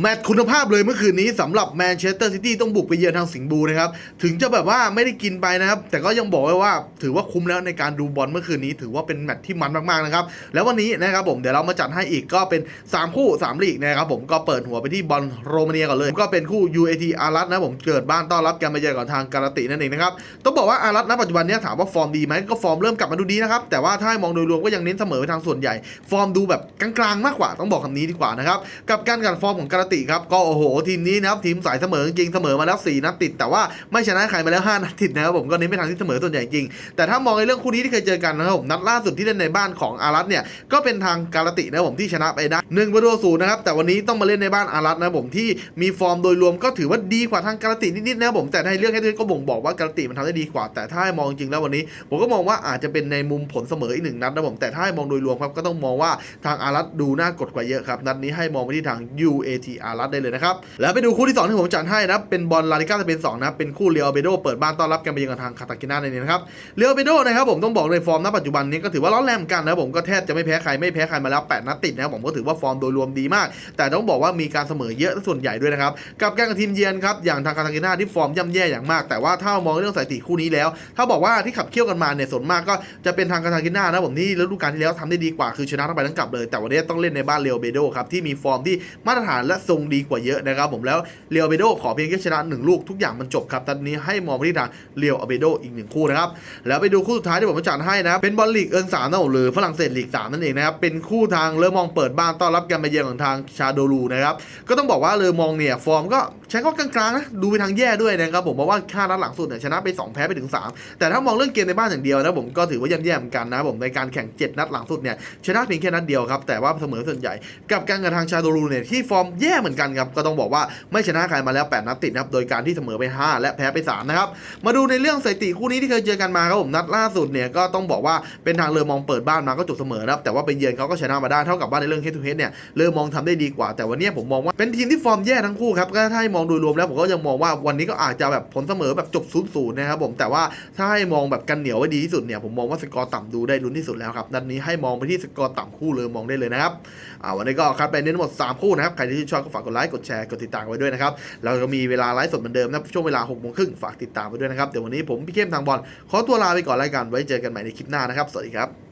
แมตช์คุณภาพเลยเมื่อคืนนี้สำหรับแมนเชสเตอร์ซิตี้ต้องบุกไปเยือนทางสิงห์บูนะครับ ถึงจะแบบว่าไม่ได้กินไปนะครับ แต่ก็ยังบอกไว้ว่าถือว่าคุ้มแล้วในการดูบอลเมื่อคืนนี้ ถือว่าเป็นแมตช์ที่มันมากๆนะครับ แล้ววันนี้นะครับผมเดี๋ยวเรามาจัดให้อีกก็เป็น 3 คู่ 3 ลีกนะครับผมก็เปิดหัวไปที่บอลโรมาเนียก่อนเลย ก็เป็นคู่ UAT อารัตนะผมเกิดบ้านต้อนรับการมาเยือนของทางการตินั่นเองนะครับต้องบอกว่าอารัตณปัจจุบันนี้ถามว่าฟอร์มดีไหมก็ฟอร์มเริ่มกลับมาดูดีนะครับแต่ว่าถ้ามองโดยรวมก็ยังเน้นเสมอไปทางส่วนใหญ่ ฟอร์มดูแบบกลางๆมากกว่าต้องบอกคำนี้ดีกว่านะครับกับการกันฟอร์มของการาติครับก็โอ้โหทีมนี้นะครับทีมสายเสมอจริงเสมอมาแล้ว4นัดติด แต่ว่าไม่ชนะใครมาแล้ว5นัดติดนะครับผมก็เน้นไปทางที่เสมอส่วนใหญ่จริง แต่ถ้ามองในเรื่องคู่นี้ที่เคยเจอกันนะครับผมนัดล่าสุดที่เล่นในบ้านของอารัตเนี่ยก็เป็นทางการตินะครับผมที่ชนะไปได้หนึ่งประตูศูนย์นะครับแต่วันนี้ต้องมาเล่นในบ้านอารัตนะครับผมที่มีฟอร์มโดยรวมก็ถือว่าดีกว่าทางการตินิดๆนะครับผมแต่ในเรื่องแค่นี้ก็บ่งบอกว่าการติมันทำได้ดีกว่า แต่ถ้าให้มองจริงแล้ววันนี้ ผมก็มองว่าอาจจะเป็นในมุมผลเสมออีกหนึ่งนัดนะผมแต่ถ้าให้มองโดยรวมครับก็ต้องมองว่าทางอารัตดูน่ากดกว่าเยอะครับนัดนี้ให้มองไปที่ทาง UAT อารัตได้เลยนะครับ แล้วไปดูคู่ที่2ที่ผมจัดให้นะเป็นบอลลาลิก้าสเปน2นะเป็นคู่เรอัลเบโดเปิดบ้านต้อนรับกันไปยังทางคาตากินาในนี้นะครับเรอัลเบโดนะครับผมต้องบอกในฟอร์มณปัจจุบันนี้ก็ถือว่าร้อนแรงเหมือนกันนะผมก็แทบจะไม่แพ้ใครไม่แพ้ใครมาแล้ว8นัดติดนะผมก็ถือว่าฟอร์มโดยรวมดีมาก แต่ต้องบอกว่ามีการเสมอเยอะส่วนใหญ่ด้วยนะครับกับการกับทีมเยือนครับอย่างทางคาตากินาที่ฟอร์มย่ำแย่อย่างมาก แต่ว่าถ้ามองเรื่องสถิติคู่นี้แล้ว ถ้าบอกว่าที่ขับเคี่ยวกันมาเนี่ยส่วนมากก็จะเป็นทางคาตากินานะผมที่ฤดูกาลที่แล้วทำได้ดีกว่าคือชนะทั้งไปทั้งกลับเลย แต่วันนี้ต้องเล่นในบ้านเรอัลเบโดครับที่มีฟอร์มที่มาตรฐานและทรงดีกว่าเยอะนะครับผมแล้วเรอัลเบโดขอเพียงแค่ชนะหนึ่งลูกทุกอย่างมันจบครับตอนนี้ให้มองไปที่ทางเรอัลเบโดอีกหนึ่งคู่นะครับแล้วไปดูคู่สุดท้ายที่ผมจัดให้นะเป็นบอลลีกเอิงสามนะหรือฝรั่งเศสลีกสามนั่นเองนะครับเป็นคู่ทางเลอมองเปิดบ้านต้อนรับการมาเยือนของทางชาโดลูนะครับก็ต้องบอกว่าเลอมองเนี่ยฟอร์มก็ใช้ข้อกลางๆนะดูไปทางแย่ด้วยนะครับผมเพราะว่าค่านัดหลังสุดเนี่ยชนะไป 2 แพ้ไปถึง 3 แต่ถ้ามองเรื่องเกมในบ้านอย่างเดียวนะผมก็ถือว่าย่ำแย่เหมือนกันนะผมในการแข่ง 7 นัดหลังสุดเนี่ยชนะเพียงแค่นัดเดียวครับแต่ว่าเสมอส่วนใหญ่กับการกระทางชาโดรูเนี่ยที่ฟอร์มแย่เหมือนกันครับ ก็ต้องบอกว่าไม่ชนะใครมาแล้ว 8 นัดติดนะครับ โดยการที่เสมอไป 5 และแพ้ไป 3 นะครับ มาดูในเรื่องสถิติคู่นี้ที่เคยเจอกันมาครับผม นัดล่าสุดเนี่ยก็ต้องบอกว่าเป็นทางเลอมองเปิดบ้านมาก็จบเสมอครับแต่ว่าไปเยือนเขาก็ชนะมาได้เท่ากับว่าในเรื่องเฮดทูเฮดเนี่ยเลอมองทำได้ดีกว่า แต่วันนี้ผมมองว่าเป็นทีมที่ฟอร์มแย่ทั้งคู่ครับก็ถ้าให้มองโดยรวมแล้วผมก็ยังมองว่าวันนี้ก็อาจจะแบบผลเสมอแบบจบ0ูนย์ศูนย์นะครับผมแต่ว่าถ้าให้มองแบบกันเหนียวไว้ดีที่สุดเนี่ยผมมองว่าสกอร์ต่ำดูได้ลุ้นที่สุดแล้วครับนัดนี้ให้มองไปที่สกอร์ต่ำคู่เลยมองได้เลยนะครับอ่าวันนี้ก็คัดไปเน้นหมด 3 คู่นะครับใครที่ชอบก็ฝากกดไลค์กดแชร์กดติดตามไว้ด้วยนะครับเราก็มีเวลาไลฟ์สดเหมือนเดิมนะช่วงเวลา6กโมงครึ่งฝากติดตามไว้ด้วยนะครับเดี๋ยววันนี้ผมพี่เข้มทางบอลขอตัวลาไปก่อนรายการไว้เจอกันใหม่ในคลิปหน้านะครับ สวัสดีครับ